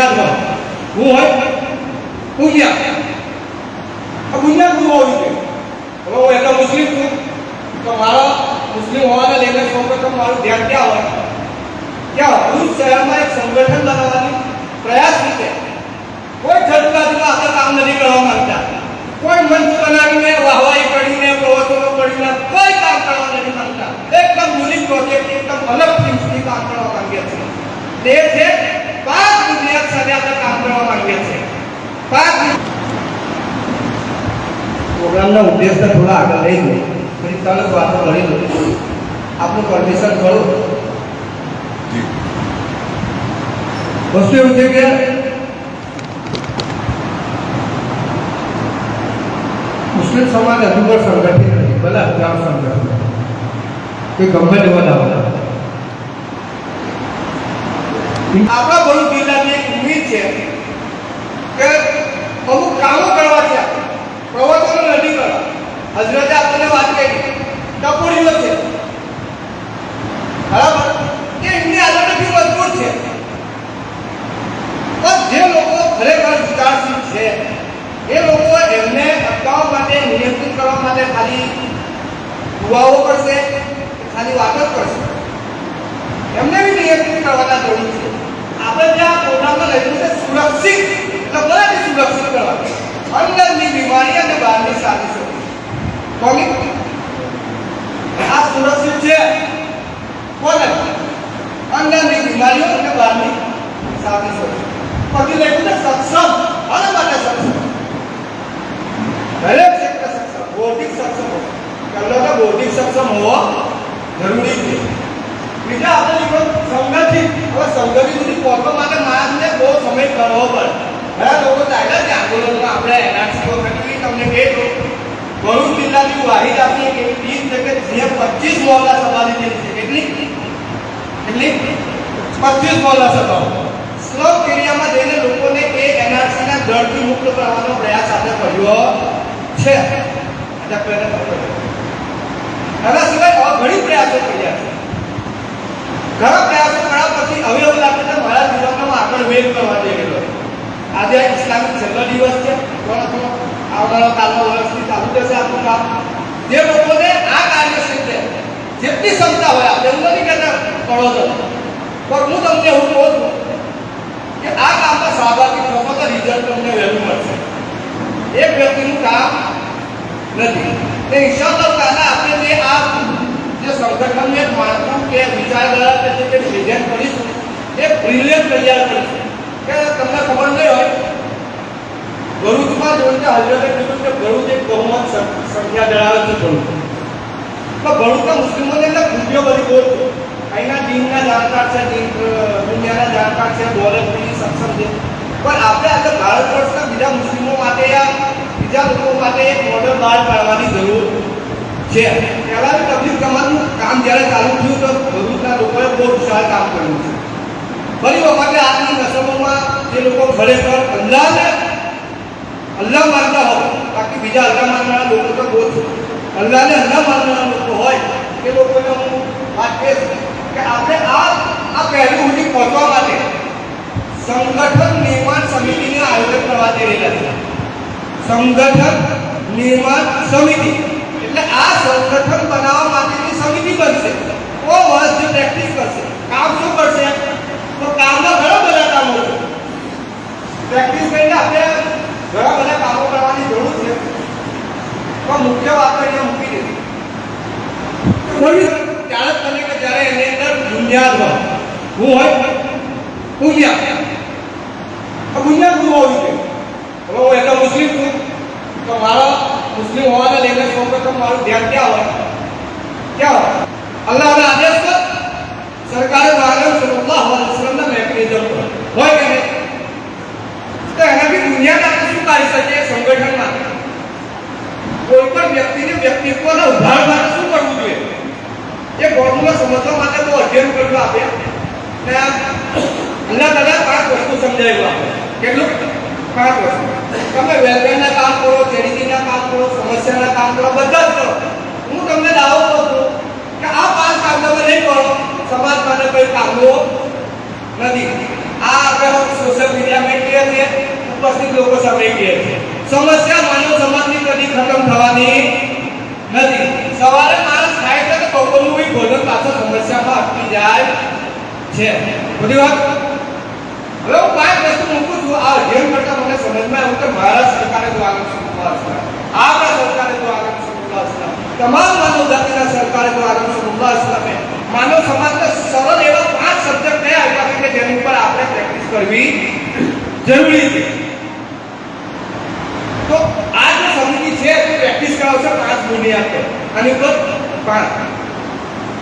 બુનિયાદમાં હું હોય બુનિયાદ આ બુનિયાદ હું હોવી જોઈએ હવે હું એટલો મુસ્લિમ છું તો મારો મુસ્લિમ હોવાને લઈને સૌપ્રથમ મારું ધ્યાન ક્યાં હોય ક્યાં ભરૂચ શહેરમાં એક સંગઠન બનાવવાની પ્રયાસ રીતે કોઈ જલ્દબાજીમાં આપણે કામ નથી કરવા માંગતા કોઈ મંચ બનાવીને વાહવાઈ કરીને પ્રવચનો કરીને કોઈ કામ કરવા નથી માંગતા એકદમ યુનિક પ્રોજેક્ટ એકદમ અલગ થીમ્સથી કામ કરવા માંગીએ છીએ તે છે પાંચ બુનિયાદ સાથે આપણે કામ કરવા માંગીએ છીએ પાંચ પ્રોગ્રામના ઉદ્દેશને થોડા આગળ લઈ ગયો થોડી તરત વાતો કરી લો. આપનું પરમિશન કરો. વસ્તુ એવું છે કે મુસ્લિમ સમાજ હજુ પણ સંગઠિત નથી. ભલે હજારો સંગઠન કે ગમે તેવા દાવો આપણા ભરૂચ જિલ્લાની એક ઉમેદ છે કે અમુક કામો કરવા છે. પ્રવચનો હજરતે આપણને વાત કરી. ટપોડીઓ છે. બરાબર? કે એમની આદતથી મજબૂત છે. પણ જે લોકો ખરેખર વિચારશીલ છે, એ લોકો એમને અટકાવવા માટે નિયંત્રિત કરવા માટે ખાલી દુવાઓ કરશે ખાલી વાતો જ કરશે. એમને બી નિયંત્રિત કરવાના જરૂર છે. આપણે ત્યાં પ્રોગ્રામમાં લખ્યું સુરક્ષિત. એટલે બધાને સુરક્ષિત કરવા. અંદરની બીમારી અને બહારની સાધિશો કોની? આ સુરક્ષિત છે? કોને? અંદરની બીમારીઓ અને બહારની સાધિશો પછી લખ્યું છે સક્ષમ, આના માટે સક્ષમ. દરેક ક્ષેત્ર સક્ષમ, બૌદ્ધિક સક્ષમ પહેલો તો બૌદ્ધિક સક્ષમ હોવો જરૂરી છે. બીજા આપણે લીધો સંગઠિત. હવે સંગઠિત સુધી પહોંચવા માટે માણસને બહુ સમય કરવો પડે. ઘણા લોકો ચાલ્યા છે આંદોલનમાં આપણે એનઆરસી વખતે તમને કહી દઉં ભરૂચ જિલ્લાની વાહિદ આપી એક એવી ટીમ છે કે જે પચીસ મોહલ્લા સભા લીધેલી છે. કેટલી? કેટલી? પચીસ મોહલ્લા સભાઓ સ્લમ એરિયામાં જઈને લોકોને એ એનઆરસીના દળથી મુક્ત કરવાનો પ્રયાસ આપણે કર્યો છે. એના સિવાય ઘણી પ્રયાસો કર્યા છે. ઘણા પ્રયાસો કર્યા પછી હવે એવું લાગે છે મારા જીવનમાં આગળ વેગ કરવા જઈ રહ્યો આજે ઇસ્લામિક છેલ્લો દિવસ છે. થોડો થોડો આવનારા કાલમાં વર્ષથી ચાલુ થશે આપણું કામ. જે લોકોને આ કાર્ય ક્ષેત્રે જેટલી ક્ષમતા હોય, આપણે હું નથી કહેતા, કરો છો. પણ હું તમને હું કહું છું કે આ કામમાં સહભાગી થશો તો રિઝલ્ટ તમને વહેલું મળશે. એક વ્યક્તિનું કામ નથી. તે ઈશાલ્લાહ તાલા આપણે જે આ જે સંગઠનને માળખું કે વિચારધારા કે જે પ્રેઝન્ટ કરીશું એ બ્રિલિયન્ટ તૈયાર કરીશું કે તમને ખબર નહીં હોય ભરૂચમાં જોઈને હજરતે કીધું કે ભરૂચ એક બહુમત સંખ્યા ધરાવે છે ભરૂચ તો ભરૂચના મુસ્લિમોને એટલે ખૂબીઓ બધી બહુ અહીંના દિનના જાણકાર છે, દીન દુનિયાના જાણકાર છે, દોલતની સક્ષમ છે. પણ આપણે આજે ભારત વર્ષના બીજા મુસ્લિમો માટે યા બીજા લોકો માટે એક મોડલ બહાર પાડવાની જરૂર છે. પહેલાંની તબલીગ કમાનું કામ જ્યારે ચાલુ થયું તો ભરૂચના લોકોએ બહુ વિશાળ કામ કર્યું છે. ફરી વખતે આજની નસબોમાં જે લોકો ખરેખર અલ્લાહને અલ્લાહ માનતા હોય. બાકી બીજા અલ્લાહ માનનારા લોકો તો બહુ છે. અલ્લાહને અલ્લાહ માનનારા લોકો હોય એ લોકોને હું વાત કહીશ કે આપણે આ આ પહેલું સુધી પહોંચવા માટે સંગઠન નિર્માણ સમિતિને આયોજન કરવા જઈ રહ્યા છે સંગઠન નિર્માણ સમિતિ. એટલે આ સંગઠન બનાવવા માટેની સમિતિ બનશે. ઓ વર્ષ જે પ્રેક્ટિસ કરશે. કામ શું કરશે? તો કામના ઘણા બધા કામો છે. પ્રેક્ટિસ કરીને આપણે ઘણા બધા કામો કરવાની જરૂર છે. પણ મુખ્ય વાત અહીંયા મૂકી દીધી. કોઈ ત્યારે તમે કે જ્યારે એની અંદર બુનિયાદ હોય. હું હોય બુનિયાદ. આ બુનિયાદ હું હોવી જોઈએ? હવે હું એટલો મુસ્લિમ છું. તો મારો મુસ્લિમ હોવાને લઈને સૌપ્રથમ મારું ધ્યાન ક્યાં હોય? ક્યાં હોય? અલ્લાહના આદેશ સરકારે આલમ સલ્લલ્લાહુ અલૈહિ વસલ્લમના મેકેનિઝમ હોય કે નહીં તો એનાથી બુનિયાદ આપણે શું કરી શકીએ સંગઠનમાં કોઈ પણ વ્યક્તિને વ્યક્તિત્વને માટે શું કરવું જોઈએ? એ ફોર્મ્યુલા સમજવા માટે તો અધ્યયન કર્યું આપે. ને અલ્લાહ તાલા પાંચ વસ્તુ સમજાવ્યું આપણે કેટલું? પાંચ વસ્તુ. તમે વેલફેરના કામ કરો ચેરિટીના કામ કરો, સમસ્યાના કામ કરો બધા જ કરો. હું તમને દાવો કરું છું કે આ પાંચ કામ તમે નહીં કરો. સમાજ માટે કોઈ કામો નથી. આ આપણે સોશિયલ મીડિયા સમય કહે છે. સમસ્યા માનવ સમાજની કદી ખતમ થવાની નથી. સવારે માણસ ખાય છે તો બપોરનું બી ભોજન પાછો સમસ્યામાં અટકી જાય છે. બધી વાત? હવે હું પાંચ વસ્તુ મૂકું છું. આ અધ્યયન કરતા મને સમજમાં આવ્યું કે ભારત સરકારે જો આગળ સુવિધા હશે આપણા સરકારે જો આગળ સુવિધા તમામ માનવ જાતિના સરકારે જો આગળ સુવિધા હશે માનવ સમાજને સરળ એવા પાંચ સબ્જેક્ટ કયા આપ્યા છે કે જેની ઉપર આપણે પ્રેક્ટિસ કરવી જરૂરી છે તો આ જે સમિતિ છે તે પ્રેક્ટિસ કરાવશે પાંચ બુનિયાદ પર આની ઉપર પાંચ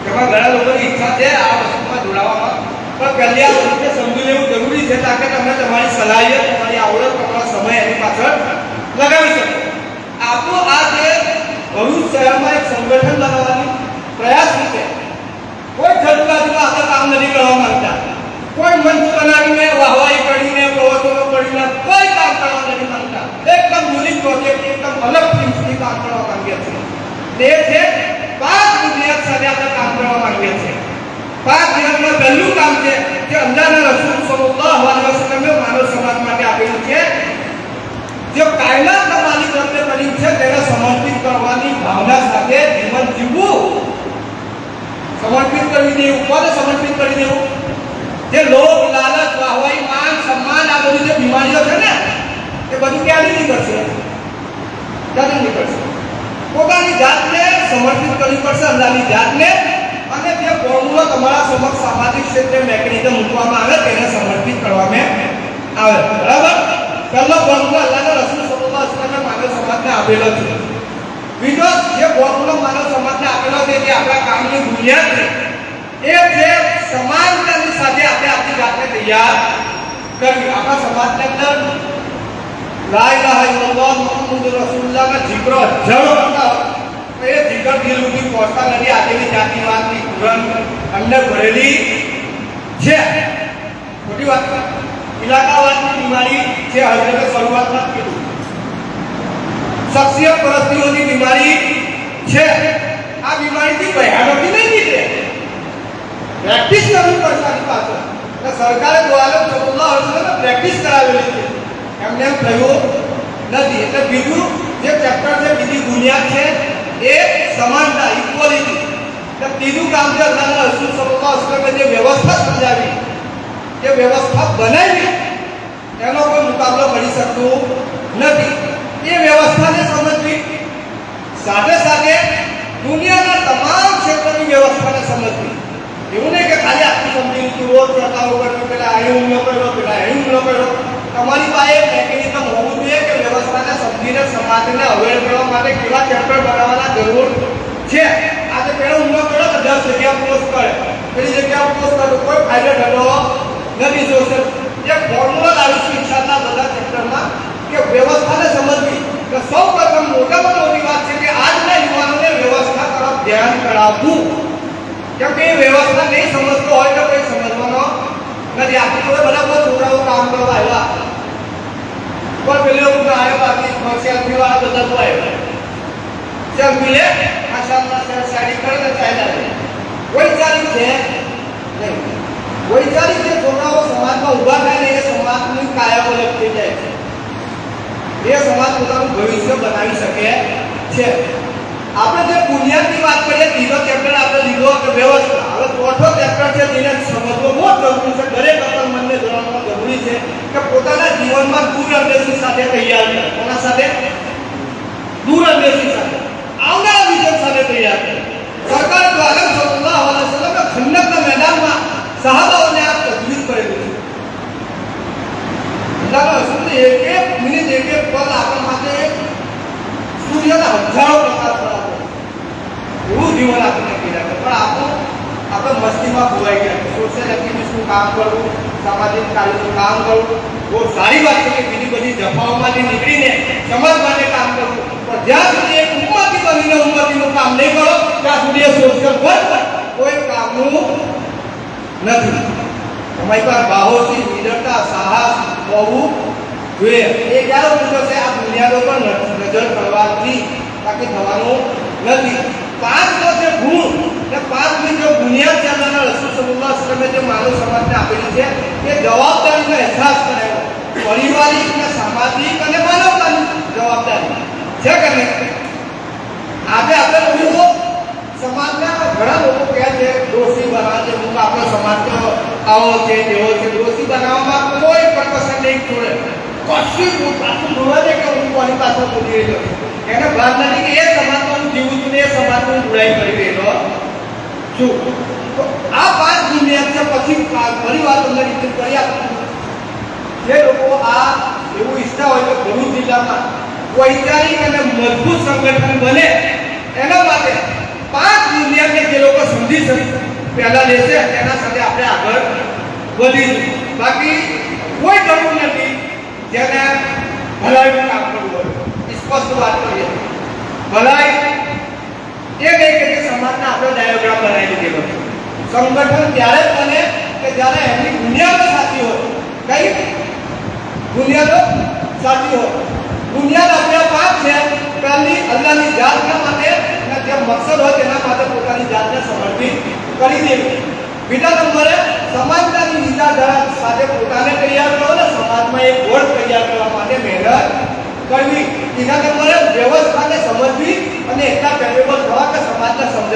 એમાં ઘણા લોકોની ઈચ્છા છે આ વસ્તુમાં જોડાવામાં પણ કલ્યાણ રીતે સમજી લેવું જરૂરી છે તાકે તમે તમારી સલાહિયત તમારી આવડત તમારો સમય એની પાછળ લગાવી શકો તો આ જે ભરૂચ શહેરમાં એક સંગઠન લગાવવાની પ્રયાસ છે કોઈ જલ્દબાજીમાં આપણે કામ નથી કરવા માંગતા, કોઈ મંચ બનાવીને વાહવાઈ કરીને, પ્રવચનો કરીને કોઈ કામ કરવા નથી માંગતા. એકદમ યુનિક પ્રોજેક્ટ એકદમ અલગ થિંગ્સથી કામ કરવા માંગીએ છીએ. તે છે પાંચ બુનિયાદ સાથે આપણે કામ કરવા માંગીએ છીએ. પાંચ દિવસમાં પહેલું કામ છે જે અંજાના રસૂલ સલ્લલ્લાહુ અલૈહિ વસલ્લમે માનવ સમાજ માટે આપેલું છે. જે કાયનાતના માલિક રબે બની છે, તેને સમર્પિત કરવાની ભાવના સાથે જીવન જીવવું. સમર્પિત કરી દેવું કોને સમર્પિત કરી દેવું. જે લોભ, લાલચ વાહવાઈ માન, સન્માન, આ બધી જે બીમારીઓ છે ને, એ બધું ક્યારે નીકળશે? ક્યારે નીકળશે? પોતાની જાતને સમર્પિત કરવી પડશે અલ્લાહની જાતને અને જે ફોર્મ્યુલા તમારા સમક્ષ સામાજિક ક્ષેત્રે મેકેનિઝમ મૂકવામાં આવે તેને સમર્પિત કરવામાં આવે. બરાબર? પહેલો ફોર્મ્યુલા અલ્લાહના રસૂલ સલ્લલ્લાહુ અલૈહિ વસલ્લમે માનવ સમાજને આપેલો છે. બીજો, જે ફોર્મ્યુલા માનવ સમાજને આપેલો છે જે આપણા કામની બુનિયાદ છે. એ છે સમાનતાની સાથે આપણે આપણી જાતને તૈયાર કરવી આપણા સમાજની અંદર લા ઇલાહા ઇલ્લલ્લાહ મુહમ્મદુર રસૂલુલ્લાહના જીકરો હોય એ જીકર દિલ સુધી પહોંચતા નથી આજની જાતિવાદની કુરન અંદર ભરેલી છે ખોટી વાત ઇલાકાવાદની બીમારી છે હજરતે શરૂઆતમાં જ કીધું શખ્સિયત પરસ્તીઓની બીમારી છે આ બીમારીથી ભયાનકી નહીં નીકળે પ્રેક્ટિસ કરવી પડશે આની પાછળ એટલે સરકારે દ્વારા સલ્લલ્લાહુ અલૈહિ વસલ્લમે પ્રેક્ટિસ કરાવેલી છે એમને એમ થયું નથી એટલે બીજું જે ચેપ્ટર છે બીજી બુનિયાદ છે એ સમાનતા ઇક્વલિટી ત્રીજું કામ છે, અલ્લાહના રસૂલ સલ્લલ્લાહુ અલૈહિ જે વ્યવસ્થા સમજાવી એ વ્યવસ્થા બનાવી, એનો કોઈ મુકાબલો કરી શકતું નથી. એ વ્યવસ્થાને સમજવી. સાથે સાથે દુનિયાના તમામ ક્ષેત્રની વ્યવસ્થાને સમજવી. એવું નહીં કે ખાલી આખી સમજી લીધું, રોજ પ્રકારો કર્યો પેલા અહીં હુમલો કર્યો, પેલા અહીં હુમલો કર્યો. તમારી પાસે મેકેનિઝમ હોવું જોઈએ કે વ્યવસ્થાને સમજીને સમાજને અવેર કરવા માટે કેવા ચેપ્ટર બનાવવાના જરૂર છે? આજે પેલો હુમલો કર્યો તો દસ જગ્યા પોસ્ટ કરે. પેલી જગ્યા પોસ્ટ કરે કોઈ ફાયદો થતો નથી સોશિયલ જે ફોર્મ્યુલા લાવીશું ઇન્શાલ્લાહ બધા ચેપ્ટરમાં કે વ્યવસ્થાને સમજવી. કે સૌ પ્રથમ મોટામાં મોટી વાત છે કે આજના યુવાનોને વ્યવસ્થા તરફ ધ્યાન કરાવવું. કેમ કે એ વ્યવસ્થા નહીં સમજતો હોય તો નથી આપણી જોડે બધા બહુ છોકરાઓ કામ કરવા આવ્યા પણ પેલે હું તો આવ્યો બાકી સેલ્ફી વાળા બધા તો આવ્યા સેલ્ફી લે માશાઅલ્લાહ સર સાડી કરે ને ચાલ્યા કોઈ ચાલી છે નહીં વૈચારિક જે છોકરાઓ સમાજમાં ઊભા થાય ને એ સમાજની કાયા પલટ થઈ જાય છે એ સમાજ પોતાનું ભવિષ્ય બનાવી શકે છે આપણે જે બુનિયાદની વાત કરીએ ત્રીજો ચેપ્ટર આપણે લીધો કે વ્યવસ્થા હવે ચોથો ચેપ્ટર છે જેને સમજવો બહુ જરૂરી છે દરેક અકલમંદને જણાવવા જરૂરી છે કે પોતાના જીવનમાં દૂરંદેશી સાથે તૈયાર કરે કોના સાથે? દૂરંદેશી સાથે. આવનારા વિઝન સાથે તૈયાર કરે સરકાર દ્વારા સલ્લલ્લાહુ અલૈહિ વસલ્લમે ખંડકના મેદાનમાં સહાબાઓને આ તજવીજ કરેલું છે. અલ્લાહના રસૂલને એક એક મિનિટ, એક એક પલ આપણા માટે સૂર્યના હજારો પ્રકાશ બરાબર એવું જીવન આપણને કર્યા છે. પણ આપણું આપણે મસ્તીમાં ખોવાઈ ગયા. સોશિયલ એક્ટિવિસ્ટનું કામ કરવું, સામાજિક કાર્યનું કામ કરવું. બહુ સારી વાત છે કે બીજી બધી જફાઓમાંથી નીકળીને સમાજ માટે કામ કરવું. પણ જ્યાં સુધી એક ઉન્નતિ બનીને ઉન્નતિનું કામ નહીં કરો, ત્યાં સુધી એ સોશિયલ વર્ક કોઈ કામનું નથી. તમારી પાસે બાહોશી, નિડરતા, સાહસ, હોવું જોઈએ. એ ક્યારે છે આ દુનિયાનો પણ નજર કરવાથી બાકી થવાનું નથી. પાંચ નો જે ગુણ ને પાંચની જે બુનિયાદ છે અલ્લાહના રસૂલ સલ્લલ્લાહુ અલૈહિ જે માનવ સમાજને આપેલી છે, એ જવાબદારીનો અહેસાસ કરાયો. પારિવારિક ને સામાજિક અને માનવતાની જવાબદારી. છે કે નહીં? આજે આપણે લોકો સમાજના ઘણા લોકો કહે છે દોષી બનાવે છે. આપણો સમાજ તો આવો છે તેવો છે. દોષી બનાવવામાં કોઈ પર્પસ નહીં છોડે. કશું પાછું જોવા દે કે હું કોની પાસે બોલી રહ્યો એને ભાન નથી કે એ સમાજમાં હું જીવું છું ને એ સમાજમાં હું બુરાઈ કરી રહ્યો છું તો આ પાંચ દુનિયા પછી ફરી વાત તમને રિપીટ કરી આપું જે લોકો આ એવું ઈચ્છતા હોય તો ભરૂચ જિલ્લામાં વૈચારિક અને મજબૂત સંગઠન બને, એના માટે પાંચ દુનિયાને જે લોકો સમજી શકે, પહેલા લેશે, એના સાથે આપણે આગળ વધીશું. બાકી કોઈ જરૂર નથી જેને ભલાઈનું કામ કરવું હોય. સ્પષ્ટ વાત કરીએ. ભલાઈ એ નહીં કે સમાજના આપણે ડાયોગ્રામ બનાવી દીધો સંગઠન ત્યારે જ બને કે જ્યારે એમની બુનિયાદ સાચી હોય. કઈ? બુનિયાદ સાચી હોય. બુનિયાદ આપણે પાંચ છે પહેલી અલ્લાહની જાતના માટે અને જે મકસદ હોય તેના માટે પોતાની જાતને સમર્પિત કરી દેવી બીજા નંબરે સમાજના વિચારધારા સાથે પોતાને તૈયાર કરો અને સમાજમાં એક ગોળ તૈયાર કરવા માટે મહેનત કરવી. ત્રીજા નંબરે વ્યવસ્થાને સમજવી અને એટલા કેપેબલ થવા કે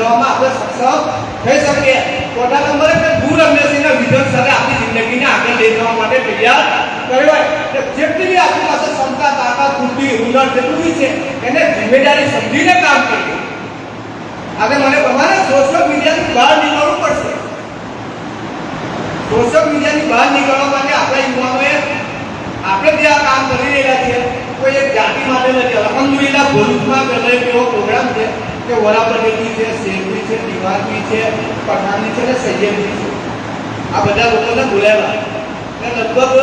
સમાજને આપણે સક્ષમ થઈ શકીએ ચોથા નંબરે કે દૂર અંદેશીના વિધન સાથે આપણી જિંદગીને આગળ લઈ જવા માટે તૈયાર કહેવાય કે જેટલી બી આપણી પાસે ક્ષમતા તાકાત બુદ્ધિ હુનર જેટલું છે એને જિમ્મેદારી સમજીને કામ કરીએ આજે મને તમારે સોશિયલ મીડિયાની બહાર નીકળવું પડશે સોશિયલ મીડિયાની બહાર નીકળવા માટે આપણા યુવાનોએ આપણે જે આ કામ કરી રહ્યા છીએ, કોઈ એક જાતિ માટે નથી. અલહમદુલિલ્લાહ ભરૂચમાં પહેલો એક કે વરા પટેલજી છે શેરવી છે દિવાનજી છે પઠાણજી છે ને સૈયદજી છે આ બધા લોકોને બોલાવ્યા ને લગભગ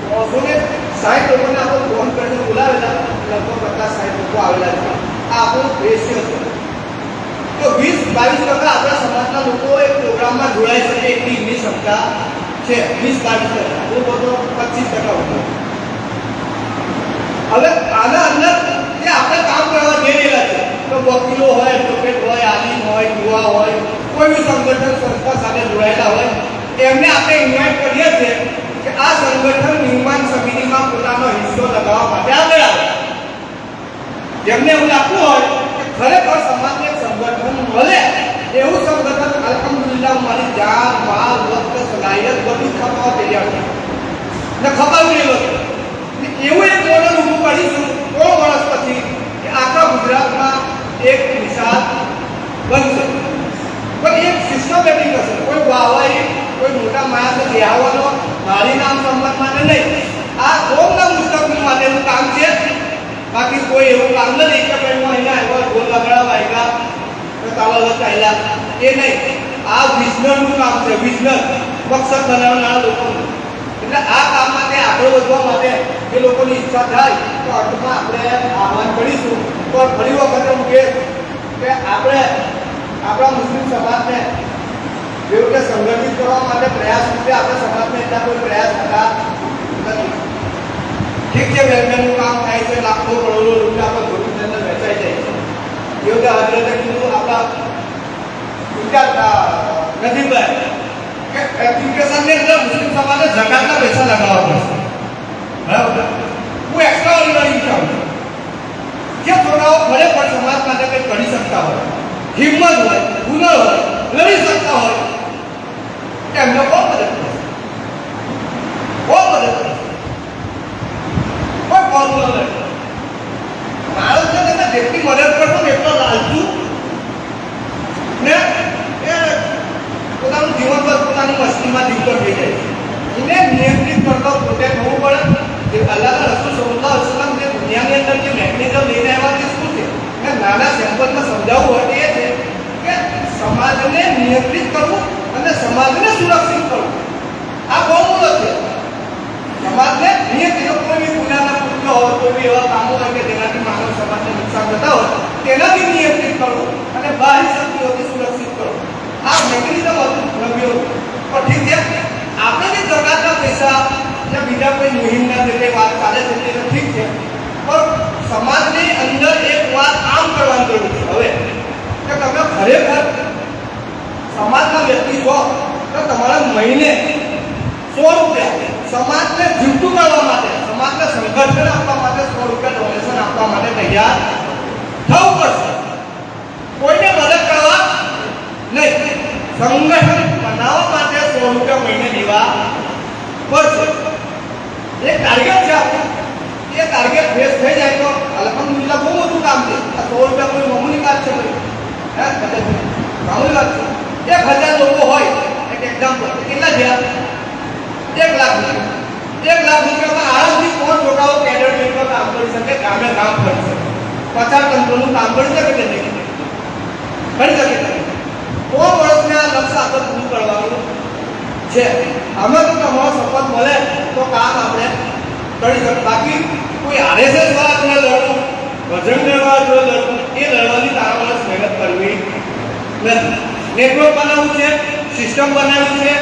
ત્રણસો ને સાઠ લોકોને આપણે ફોન કરીને બોલાવેલા લગભગ પચાસ સાઠ લોકો આવેલા છે આ આપણો રેશિયો છે તો વીસ બાવીસ ટકા આપણા સમાજના લોકો એ પ્રોગ્રામમાં જોડાઈ શકે એટલી એમની ક્ષમતા છે વીસ બાવીસ ટકા બહુ બધો પચીસ ટકા હતો હવે આના અંદર જે આપણે કામ કરવા જઈ રહેલા છે તો વકીલો હોય એડવોકેટ હોય, આલિમ હોય, યુવા હોય, કોઈ બી સંગઠન, સંસ્થા સાથે જોડાયેલા હોય, એમને આપણે ઇન્વાઇટ કરીએ છીએ કે આ સંગઠન નિર્માણ સમિતિમાં પોતાનો હિસ્સો લગાવવા માટે આગળ આવે. જેમને એવું લાગતું હોય કે ખરેખર સમાજને સંગઠન મળે, એવું સંગઠન અલ્હમ્દુલિલ્લાહ મારી જાન માલ વક્ત સલાહિયત બધું જ ખપાવવા તૈયાર છે ને ખપાવી રહ્યો ને એવું એક મોડલ ઊભું કરીશું કોણ વર્ષ પછી, કે આખા ગુજરાતમાં એક મિસાલ બનશે પણ એક સિસ્ટમેટિક હશે કોઈ વાવાઈ, કોઈ મોટા માણસને દેહાવાનો મારી નામ સંબંધ માટે નહીં. આ કોમના મુસ્તકબીલ માટેનું કામ છે. બાકી કોઈ એવું કામ નથી કે ભાઈ હું અહીંયા આવ્યો ગોલ લગાડવા આવ્યા તાવા લગાયેલા એ નહીં. આ વિઝનરનું કામ છે. વિઝનર, મકસદ બનાવનારા લોકોનું. એટલે આ કામ માટે આગળ વધવા માટે જે લોકોની ઈચ્છા થાય. તો અર્થમાં આપણે આહવાન કરીશું. પણ ફરી વખતે હું કહીશ કે આપણે આપણા મુસ્લિમ સમાજને જેવું કે સંગઠિત કરવા માટે પ્રયાસ રૂપે આપણે સમાજને એટલા કોઈ પ્રયાસ થતા નથી. ઠીક છે વેલફેરનું કામ થાય છે, લાખો કરોડો રૂપિયા આપણે ભરૂચની અંદર વેચાઈ જાય છે. એવું કે હજરતે કીધું આપણા ગુજરાત નજીકભાઈ કે એપ્લિકેશનની અંદર મુસ્લિમ સમાજે જકાતના પૈસા લગાવવા પડશે. બરાબર? જેટલી મદદ કરશો એટલો લાલચુ ને એ પોતાનું જીવન પર પોતાની મસ્તીમાં જીવતો થઈ જાય. એને નિયંત્રિત કરતો પોતે થવું પડે કે અલ્લાહના રસૂલ સલ્લલ્લાહુ અલૈહિ વસલ્લમ જે દુનિયાની અંદર જે મેકેનિઝમ લઈને આવ્યા તે શું છે કે નાના સેમ્પલમાં સમજાવવું હોય એ છે કે સમાજને નિયંત્રિત કરવું અને સમાજને સુરક્ષિત કરવું. આ બહુ મોટો છે. સમાજને નિયંત્રિત કોઈ બી ગુનાના પુત્ર હોય, કોઈ બી એવા કામો હોય કે જેનાથી માનવ સમાજને નુકસાન થતા હોય, તેનાથી નિયંત્રિત કરવું અને બાહ્ય શક્તિઓથી સુરક્ષિત કરવું. આ મેકેનિઝમ હતું, દ્રવ્યો પણ ઠીક છે આપણે જે જગાતના પૈસા, જે બીજા કોઈ મુહિમના જે વાત ચાલે છે તો ઠીક છે. પણ સમાજની અંદર એક વાત આમ કરવાની જરૂર છે હવે, કે તમે ખરેખર સમાજના વ્યક્તિ છો, તો તમારા મહિને સો રૂપિયા સમાજને જીવતું કરવા માટે, સમાજને સંગઠન આપવા માટે સો રૂપિયા ડોનેશન આપવા માટે તૈયાર થવું પડશે. કોઈને મદદ કરવા નહીં. સંગઠન બનાવવા માટે સો રૂપિયા મહિને દેવા પડશે. એક ટાર્ગેટ છે આપણું. એ ટાર્ગેટ ફેસ થઈ જાય તો અલ્હમ્દુલિલ્લાહ બહુ મોટું કામ છે. આ સો રૂપિયા કોઈ મામૂલી વાત છે ભાઈ હે મામૂલી વાત છે. એક હજાર લોકો હોય, એક એક્ઝામ્પલ કેટલા થયા? એક લાખ રૂપિયા. એક લાખ રૂપિયામાં આરામથી કોણ છોકરાઓ કેડર ટીમમાં કામ કરી શકે ગામે કામ કરી શકે. પચાસ તંત્રનું કામ કરી શકે કે નહીં? કરી શકે? કોણ વર્ષને લક્ષ્ય આપણે પૂરું કરવાનું છે. અમે તો તમારો સપોર્ટ મળે તો કામ આપણે કરી શકીએ બાકી કોઈ આરએસએસ વાત ન લડવું ભજન વાત ન લડવું એ લડવાની તારા માણસ મહેનત કરવી નથી. નેટવર્ક બનાવવું છે સિસ્ટમ બનાવવી છે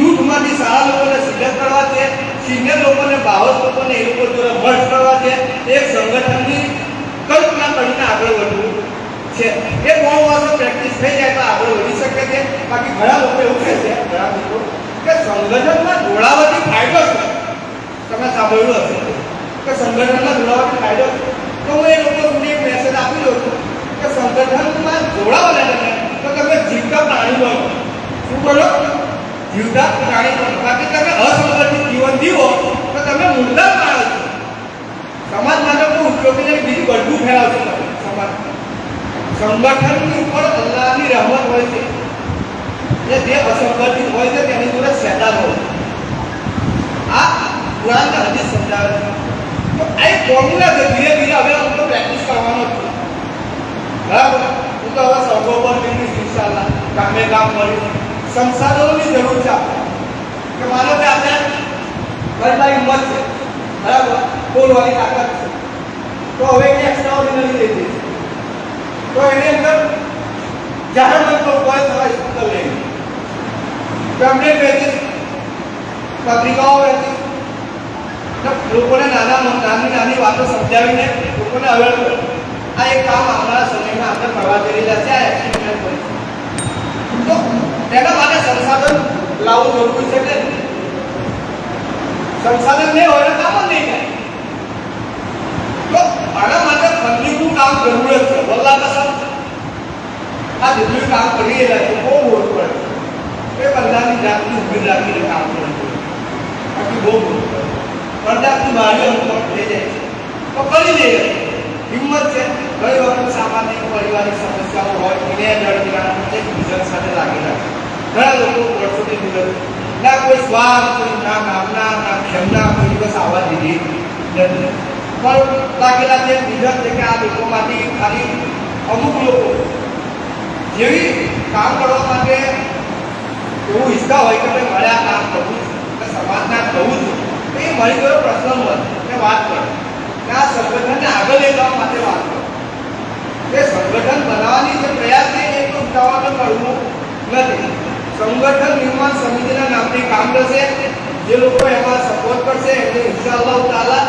યુથમાંથી સારા લોકોને સિલેક્ટ કરવા છે સિનિયર લોકોને બાવસ લોકોને એ લોકો જોડે મર્જ કરવા છે, એક સંગઠનની કલ્પના કરીને આગળ વધવું છે. એ બહુ વર્ષો પ્રેક્ટિસ થઈ જાય તો આગળ વધી શકે છે. બાકી ઘણા લોકો એવું કહે છે, ઘણા લોકો કે સંગઠનમાં જોડાવાથી ફાયદો છે તમે સાંભળ્યું હશે. કે સંગઠનમાં જોડાવાનો કાયદો તો હું એ લોકો સુધી એક મેસેજ આપી દઉં છું કે સંગઠનમાં જોડાવાના તમે. તો તમે જીવતા પ્રાણી બનો શું બોલો? જીવતા પ્રાણી બનો બાકી તમે અસંગઠિત જીવન જીવો તો તમે મુર્દા માણસ છો. સમાજ માટે કોઈ ઉપયોગી લઈને બીજું બધું ફેલાવશો તમે સમાજ સંગઠનની ઉપર અલ્લાહની રહેમત હોય છે. જે જે અસંગઠિત હોય છે, તેની જોડે સેદાર હોય છે. આ કુરાન હજી સમજાવે છે. આ એક ફોર્મ્યુલા છે, ધીરે ધીરે હવે આપણે પ્રેક્ટિસ કરવાનો છે. બરાબર? હું તો હવે સર્વો પર નીકળીશ શિક્ષાના ગામે ગામ મળ્યું સંસાધનોની જરૂર છે આપણે. કે માનો કે આપણે ઘરમાં હિંમત છે. બરાબર? બોલવાની તાકાત છે. તો હવે એને એક્સ્ટ્રા ઓર્ડિનરી લઈ જઈશ તો એની અંદર જાહેર મંત્રો કોઈ થવા સ્કૂટર લઈ તો એમને પત્રિકાઓ ને લોકોને નાના નાની નાની વાતો સમજાવીને લોકોને અવેર કરો. આ એક કામ આવનારા સમયમાં આપણે કરવા જઈ રહ્યા છે તો તેના માટે સંસાધન લાવવું જરૂરી છે કે સંસાધન નહીં હોય કામ જ નહીં થાય. તો આના માટે ફંડિંગનું કામ જરૂર છે. વલ્લા કસમ. આ જેટલું કામ કરી રહ્યા છે, બહુ મોટું પડે. એ બધાની જાતની ઊભી રાખીને કામ કરવું બાકી બહુ મોટું પડે. પર્દાથી બહાર થઈ જાય છે. તો કરી જાય હિંમત છે. ઘણી વખત સામાન્ય પરિવારની સમસ્યાઓ હોય, એને લડવાના એક બીજા સાથે લાગેલા ઘણા લોકો વર્ષોથી દૂર ના, કોઈ સ્વાર્થ કોઈ ના, નામના, ના ખેમના કોઈ દિવસ આવવા દીધી નથી. પણ લાગેલા છે બીજા છે કે આ લોકોમાંથી ખાલી અમુક લોકો જેવી કામ કરવા માટે એવું ઈચ્છતા હોય કે ભાઈ મારે આ કામ કરવું સમાજના કહું તો એ મળી ગયો પ્રથમ વર્ગ વાત કરો. આ સંગઠનને આગળ લઈ જવા માટે વાત કરો. એ સંગઠન બનાવવાની જે પ્રયાસ છે, એ તો ઉતાવળ કરવું નથી. સંગઠન નિર્માણ સમિતિના નામથી કામ કરશે જે લોકો એમાં સપોર્ટ કરશે એમને ઇન્શાઅલ્લાહ તાલા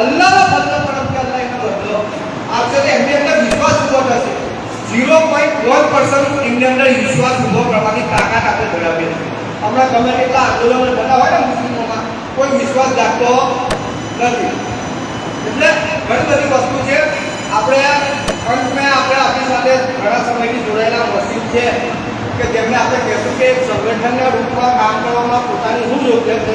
અલ્લાહના બદલો પરમ અલ્લાહ એનો બદલો આપશે તો એમની અંદર વિશ્વાસ ઊભો થશે. ઝીરો પોઈન્ટ વન પર્સન્ટ એમની અંદર વિશ્વાસ ઊભો કરવાની તાકાત આપણે ધરાવીએ હમણાં ગમે કેટલા આંદોલનો થતા હોય ને કોઈ વિશ્વાસ જાગતો નથી. એટલે ઘણી બધી વસ્તુ છે. આપણે અંતમાં આપણે આપણી સાથે ઘણા સમયથી જોડાયેલા વસીમ છે કે જેમને આપણે કહેશું કે સંગઠનના રૂપમાં કામ કરવામાં પોતાની શું યોગ્ય છે